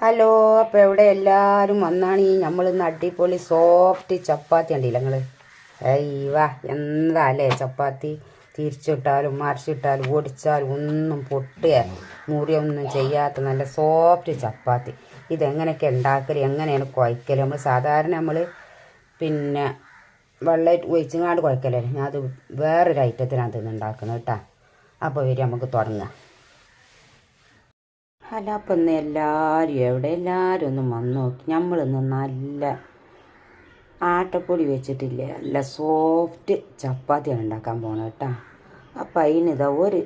Hello അപ്പോൾ എവിടെ എല്ലാവരും വന്നാണ്? ഈ നമ്മൾ ഇന്ന് അടിപൊളി സോഫ്റ്റ് ചപ്പാത്തി ഉണ്ടല്ലോ നിങ്ങൾ അയ്യവാ എന്താ അല്ലേ ചപ്പാത്തി? തിരിച്ചിട്ടാലും മറിച്ചിട്ടാലും ഒടിച്ചാലും ഒന്നും പൊട്ടുക. മുറിയൊന്നും ചെയ്യാത്ത നല്ല സോഫ്റ്റ് ചപ്പാത്തി. ഇതെങ്ങനെയൊക്കെ ഉണ്ടാക്കൽ എങ്ങനെയാണ് കുഴക്കൽ നമ്മൾ സാധാരണ നമ്മൾ പിന്നെ വെള്ളം ഒഴിച്ചങ്ങാണ്ട് കുഴക്കലേ ഞാൻ അത് വേറൊരു ഐറ്റത്തിനകത്ത് നിന്ന് ഉണ്ടാക്കുന്നത് കേട്ടോ അപ്പോൾ വരും നമുക്ക് തുടങ്ങാം. അപ്പം ഇന്ന് എല്ലാവരും എവിടെ എല്ലാവരും ഒന്ന് വന്ന് നോക്കി. നമ്മളിന്ന് നല്ല ആട്ടപ്പൊടി വെച്ചിട്ടില്ലേ നല്ല സോഫ്റ്റ് ചപ്പാത്തിയാണ് ഉണ്ടാക്കാൻ പോകണം കേട്ടോ. അപ്പം അതിനിതാ ഒരു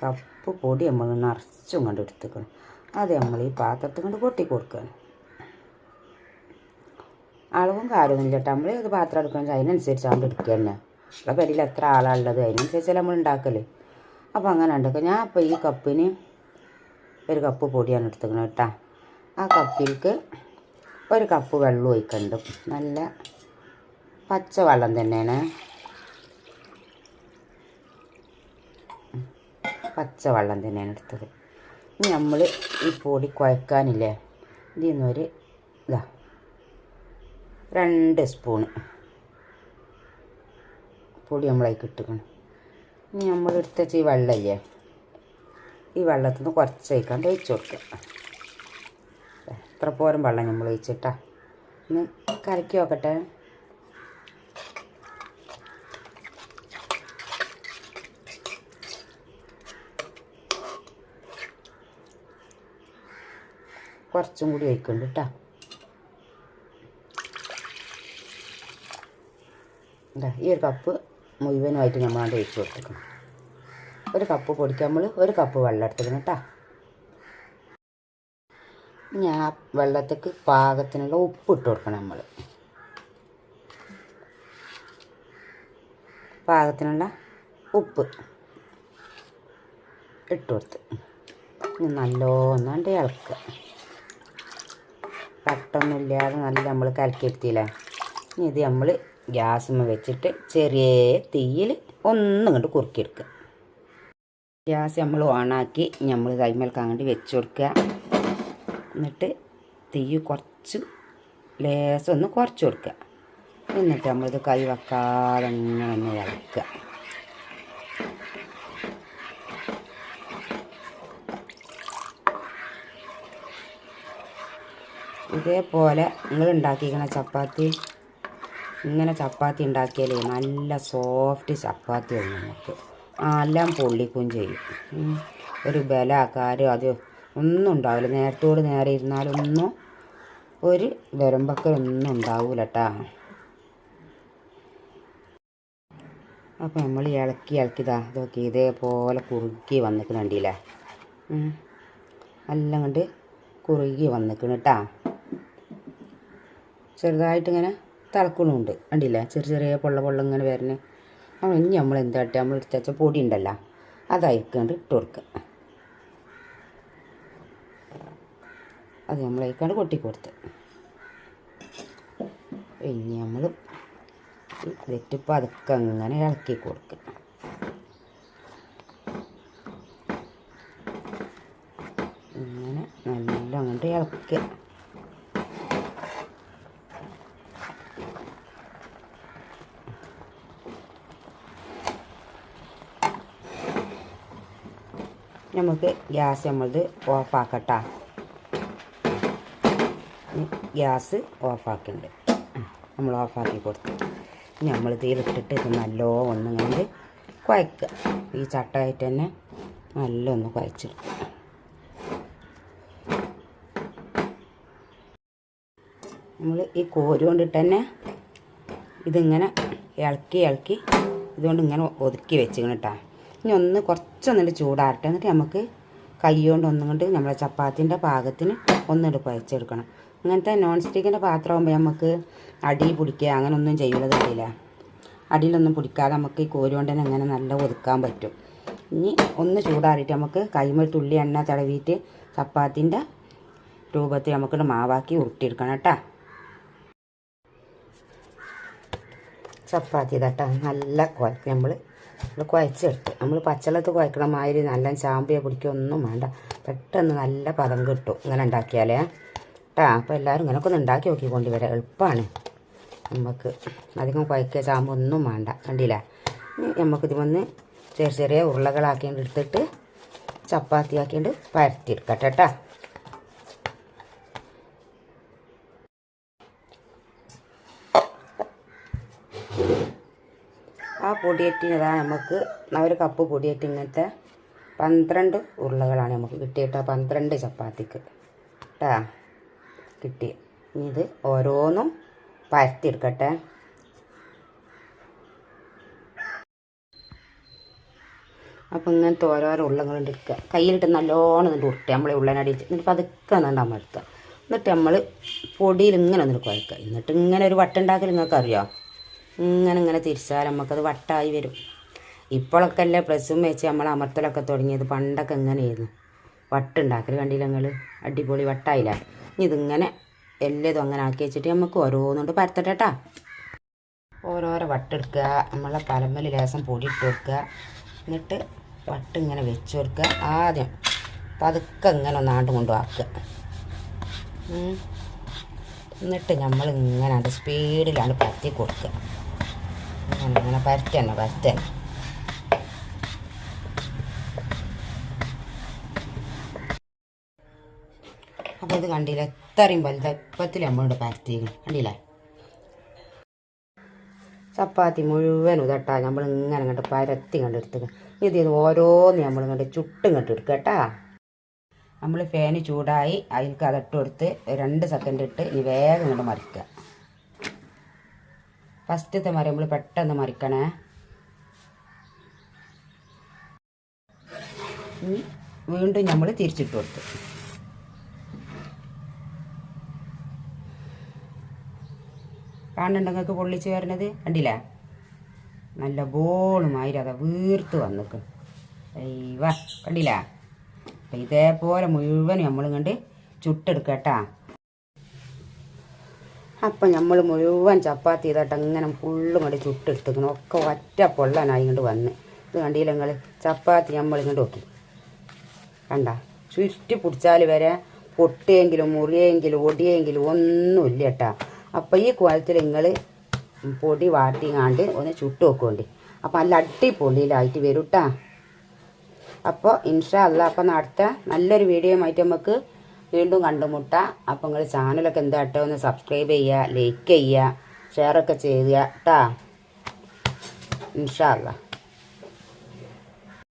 കപ്പ് പൊടി നമ്മൾ നിറച്ചും കൊണ്ട് എടുത്തുക്കണം. അത് നമ്മൾ ഈ പാത്രത്തിൽ കൊണ്ട് കൊട്ടി കൊടുക്കണം. അളവും കാര്യമൊന്നുമില്ല കേട്ടോ. നമ്മൾ ഏത് പാത്രം എടുക്കണം അതിനനുസരിച്ച് നമ്മൾ എടുക്കുക തന്നെ. നമ്മളെ പരിയിൽ എത്ര ആളാണുള്ളത് അതിനനുസരിച്ചല്ലേ നമ്മൾ ഉണ്ടാക്കൽ അപ്പോൾ അങ്ങനെ ഉണ്ടാക്കുക. ഞാൻ അപ്പോൾ ഈ കപ്പിന് ഒരു കപ്പ് പൊടിയാണ് എടുത്തുക്കുന്നത് കേട്ടോ. ആ കപ്പിലേക്ക് ഒരു കപ്പ് വെള്ളം ഒഴിക്കുന്നുണ്ട് നല്ല പച്ച വെള്ളം തന്നെയാണ്. പച്ച വെള്ളം തന്നെയാണ് എടുത്തത്. ഇനി നമ്മൾ ഈ പൊടി കുഴക്കാനില്ലേ? ഇതിൽ നിന്നൊരു ഇതാ രണ്ട് സ്പൂണ് പൊടി നമ്മളായി കിട്ടുകയാണ് ഇനി നമ്മൾ എടുത്ത ഈ വെള്ളമില്ലേ? ഈ വെള്ളത്തിൽ നിന്ന് കുറച്ച് ഒഴിക്കാണ്ട് കൊടുക്കുക എത്ര പോരും വെള്ളം നമ്മൾ ഒഴിച്ചിട്ടാ. ഇന്ന് കലക്കി നോക്കട്ടെ. കുറച്ചും കൂടി ഒഴിക്കുന്നുണ്ട് കേട്ടോ ഈ ഒരു കപ്പ് മുഴുവനുമായിട്ട് നമ്മൾ ഒഴിച്ച് കൊടുത്തേക്കണം. ഒരു കപ്പ് പൊടിക്ക് നമ്മൾ ഒരു കപ്പ് വെള്ളം എടുത്തിരുന്നു കേട്ടോ. ഞാൻ വെള്ളത്തേക്ക് പാകത്തിനുള്ള ഉപ്പ് ഇട്ട് കൊടുക്കണം നമ്മൾ. പാകത്തിനുള്ള ഉപ്പ് ഇട്ട് കൊടുത്ത് നല്ലോന്നാണ്ട് ഇളക്കുക കട്ടൊന്നുമില്ലാതെ നല്ല നമ്മൾ കലക്കിയെടുത്തില്ലേ? ഇനി ഇത് നമ്മൾ ഗ്യാസുമ്മ വെച്ചിട്ട് ചെറിയ തീയിൽ ഒന്നും കണ്ട് കുറുക്കിയെടുക്കുക. ഗ്യാസ് നമ്മൾ ഓണാക്കി നമ്മൾ കൈമേൽക്ക് വെച്ച് കൊടുക്കുക. എന്നിട്ട് തീ കുറച്ച് ലേസം ഒന്ന് കുറച്ച് കൊടുക്കുക. എന്നിട്ട് നമ്മളിത് കൈ വെക്കാതെ അങ്ങനെ ഒന്ന് ഇളക്കുക ഇതേപോലെ നിങ്ങൾ ഉണ്ടാക്കിയിരിക്കുന്ന ചപ്പാത്തി ഇങ്ങനെ ചപ്പാത്തി ഉണ്ടാക്കിയാലേ നല്ല സോഫ്റ്റ് ചപ്പാത്തിയാണ് നമുക്ക്. എല്ലാം പൊള്ളിക്കുകയും ചെയ്യും. ഒരു ബല കാര്യം അത് ഒന്നും ഉണ്ടാവില്ല. നേരത്തോട് നേരെ ഇരുന്നാലൊന്നും ഒരു വരമ്പക്കലൊന്നും ഉണ്ടാവില്ല കേട്ടാ അപ്പം നമ്മൾ ഇളക്കി ഇളക്കിതാ ഇതൊക്കെ ഇതേപോലെ കുറുകി വന്നിക്കണ എല്ലാം കണ്ട് കുറുകി വന്നിക്കണ കേട്ടാ ചെറുതായിട്ടിങ്ങനെ തിളക്കണുണ്ട് കണ്ടില്ലേ? ചെറിയ ചെറിയ പൊള്ള പൊള്ള ഇങ്ങനെ വരണേ. അപ്പോൾ ഇനി നമ്മൾ എന്താട്ടെ നമ്മൾ എടുത്ത് പൊടി ഉണ്ടല്ലോ. അതയക്കാണ്ട് ഇട്ട് കൊടുക്കുക അത് നമ്മൾ അയക്കാണ്ട് കൊട്ടി കൊടുത്ത്. ഇനി നമ്മൾ വെറ്റിപ്പോൾ അതൊക്കെ അങ്ങനെ ഇളക്കി കൊടുക്കുക ഇങ്ങനെ നല്ല അങ്ങോട്ട് ഇളക്കുക നമുക്ക് ഗ്യാസ് നമ്മളത് ഓഫാക്കട്ടാ. ഗ്യാസ് ഓഫാക്കുന്നുണ്ട് നമ്മൾ ഓഫാക്കി കൊടുത്തു. നമ്മൾ തീർത്തിട്ട് ഇത് നല്ലോ ഒന്നും കൊണ്ട് കുഴക്കുക ഈ ചട്ടമായിട്ട് തന്നെ നല്ല ഒന്ന് കുഴച്ചെടുക്കുക നമ്മൾ ഈ കോരി കൊണ്ടിട്ട് തന്നെ ഇതിങ്ങനെ ഇളക്കി ഇളക്കി ഇതുകൊണ്ട് ഇങ്ങനെ ഒതുക്കി കേട്ടോ ഇനി ഒന്ന് കുറച്ചൊന്നിട്ട് ചൂടാറട്ടെ. എന്നിട്ട് നമുക്ക് കൈ കൊണ്ട് ഒന്നും കൊണ്ട് നമ്മുടെ ചപ്പാത്തിന്റെ പാകത്തിന് ഒന്നിട്ട് കുഴച്ചെടുക്കണം. അങ്ങനത്തെ നോൺ സ്റ്റിക്കിന്റെ പാത്രമാകുമ്പോൾ നമുക്ക് അടി പിടിക്കുക അങ്ങനെ ഒന്നും ചെയ്യുന്നത് അറിയില്ല അടിയിലൊന്നും പിടിക്കാതെ നമുക്ക് ഈ കോരി കൊണ്ട് തന്നെ അങ്ങനെ നല്ല ഒതുക്കാൻ പറ്റും. ഇനി ഒന്ന് ചൂടാറിയിട്ട് നമുക്ക് കൈമൊരു തുള്ളി എണ്ണ തടവിയിട്ട് ചപ്പാത്തിന്റെ രൂപത്തിൽ നമുക്കിട്ട് മാവാക്കി ഉരുട്ടിയെടുക്കണം കേട്ടോ. ചപ്പാത്തി തട്ട നല്ല കുഴക്കി നമ്മൾ നമ്മൾ കുഴച്ചെടുത്ത്. നമ്മൾ പച്ചവെള്ളത്ത് കുഴക്കണ മാതിരി നല്ല ചാമ്പിയ പിടിക്കൊന്നും വേണ്ട. പെട്ടെന്ന് നല്ല പദം കിട്ടും ഇങ്ങനെ ഉണ്ടാക്കിയാലേ. കേട്ടാ അപ്പോൾ എല്ലാവരും ഇങ്ങനെയൊക്കെ ഒന്ന് ഉണ്ടാക്കി നോക്കിക്കൊണ്ട് വരാം. എളുപ്പമാണ് നമുക്ക് അധികം കുഴക്കുക ചാമ്പ് ഒന്നും വേണ്ട. കണ്ടില്ല? നമുക്കിത് വന്ന് ചെറിയ ചെറിയ ഉരുളകളാക്കിയിട്ട് എടുത്തിട്ട് ചപ്പാത്തി ആക്കിയിട്ട് പരത്തിയെടുക്കട്ടെ കേട്ടാ ആ പൊടിയേറ്റിനതാ നമുക്ക് ഒരു കപ്പ് പൊടിയേറ്റ് ഇങ്ങനത്തെ പന്ത്രണ്ട് ഉരുളകളാണ് നമുക്ക് കിട്ടിയിട്ട്. പന്ത്രണ്ട് ചപ്പാത്തിക്ക് കേട്ടാ. കിട്ടി ഇത് ഓരോന്നും പരത്തിയെടുക്കട്ടെ. അപ്പം ഇങ്ങനത്തെ ഓരോരോ ഉള്ളങ്ങളുണ്ട് എടുക്കുക കയ്യിലിട്ട് നല്ലോണം എന്നിട്ട് ഉരുട്ടുക. നമ്മളെ ഉള്ളനടിച്ച് എന്നിട്ട് പതുക്കെ എന്നിട്ട് എടുക്കുക എന്നിട്ട് നമ്മൾ പൊടിയിൽ ഇങ്ങനെ ഒന്നിട്ട് കുഴക്കുക എന്നിട്ട് ഇങ്ങനെ ഒരു വട്ടം ഉണ്ടാക്കൽ നിങ്ങൾക്ക് അറിയാം ഇങ്ങനെ ഇങ്ങനെ തിരിച്ചാൽ നമുക്കത് വട്ടായി വരും. ഇപ്പോഴൊക്കെ അല്ലേ പ്രസ്സും വെച്ച് നമ്മൾ അമർത്തലൊക്കെ തുടങ്ങിയത്. പണ്ടൊക്കെ എങ്ങനെയായിരുന്നു വട്ടുണ്ടാക്കൽ കണ്ടില്ല നിങ്ങൾ അടിപൊളി വട്ടായില്ല? ഇനി ഇതിങ്ങനെ എല്ലതും അങ്ങനെ ആക്കി വെച്ചിട്ട് നമുക്ക് ഓരോന്നുകൊണ്ട് പരത്തട്ടെ കേട്ടാ ഓരോരോ വട്ടെടുക്കുക. നമ്മളെ പലമ്പൽ ലേസം പൊടി ഇട്ട് കൊടുക്കുക. എന്നിട്ട് വട്ട് ഇങ്ങനെ വെച്ച് കൊടുക്കുക. ആദ്യം പതുക്കെ ഇങ്ങനെ ഒന്നാണ്ട് കൊണ്ടുവാക്കുക ഉം. എന്നിട്ട് അത് സ്പീഡിലാണ് പരത്തി കൊടുക്കുക. അങ്ങനെ പരത്തന്നെ പരത്തന്നെ അപ്പോൾ ഇത് കണ്ടില്ല? എത്രയും വലുപ്പത്തിൽ നമ്മളിവിടെ പരത്തിയിരിക്കണം കണ്ടില്ലേ? ചപ്പാത്തി മുഴുവൻ ഉതട്ടാ നമ്മൾ ഇങ്ങനെ കണ്ട് പരത്തി കണ്ട് എടുത്തുക ഇത് ഓരോന്ന് നമ്മൾ കണ്ട് ചുട്ടും കണ്ട് എടുക്കുക കേട്ടാ. നമ്മൾ ഫാന് ചൂടായി അതിൽക്ക് അതിട്ട് കൊടുത്ത് രണ്ട് സെക്കൻഡ് ഇട്ട് ഇനി വേഗം കൊണ്ട് മറിക്കുക ഫസ്റ്റത്തെ മരം നമ്മൾ പെട്ടെന്ന് മറിക്കണേ. വീണ്ടും നമ്മൾ തിരിച്ചിട്ട് കൊടുത്തു. കാണുന്നുണ്ടെങ്കിൽ പൊള്ളിച്ച് വരുന്നത് കണ്ടില്ല? നല്ല ബോളുമായിരം അതാ വീർത്ത് വന്നിക്കും. അയ്യവ കണ്ടില്ല? അപ്പം ഇതേപോലെ മുഴുവൻ നമ്മൾ കണ്ട് ചുട്ടെടുക്കട്ടാ അപ്പം നമ്മൾ മുഴുവൻ ചപ്പാത്തി ചെയ്തിട്ട് അങ്ങനെ ഫുള്ളും കൂടി ചുട്ടെടുത്തിക്കണം ഒക്കെ ഒറ്റ പൊള്ളനായി ഇങ്ങോട്ട് വന്ന്. ഇത് കണ്ടില്ല നിങ്ങൾ ചപ്പാത്തി നമ്മൾ ഇങ്ങോട്ട് നോക്കി. കണ്ട? ചുറ്റി പിടിച്ചാൽ വരെ പൊട്ടിയെങ്കിലും മുറിയെങ്കിലും ഒടിയെങ്കിലും ഒന്നുമില്ല കേട്ടാ. അപ്പം ഈ കുളത്തിൽ നിങ്ങൾ പൊടി വാട്ടിങ്ങാണ്ട് ഒന്ന് ചുട്ട് വെക്കുകൊണ്ട് അപ്പം നല്ല അടിപൊളിയിലായിട്ട് വരും കേട്ടാ. അപ്പോൾ ഇൻഷാ അല്ല അപ്പം അടുത്ത നല്ലൊരു വീഡിയോ ആയിട്ട് നമുക്ക് വീണ്ടും കണ്ടുമുട്ടാം. അപ്പം നിങ്ങൾ ചാനലൊക്കെ എന്താട്ടോ ഒന്ന് സബ്സ്ക്രൈബ് ചെയ്യുക ലൈക്ക് ചെയ്യുക ഷെയറൊക്കെ ചെയ്യുക കേട്ടാ ഇൻഷാ അല്ലാ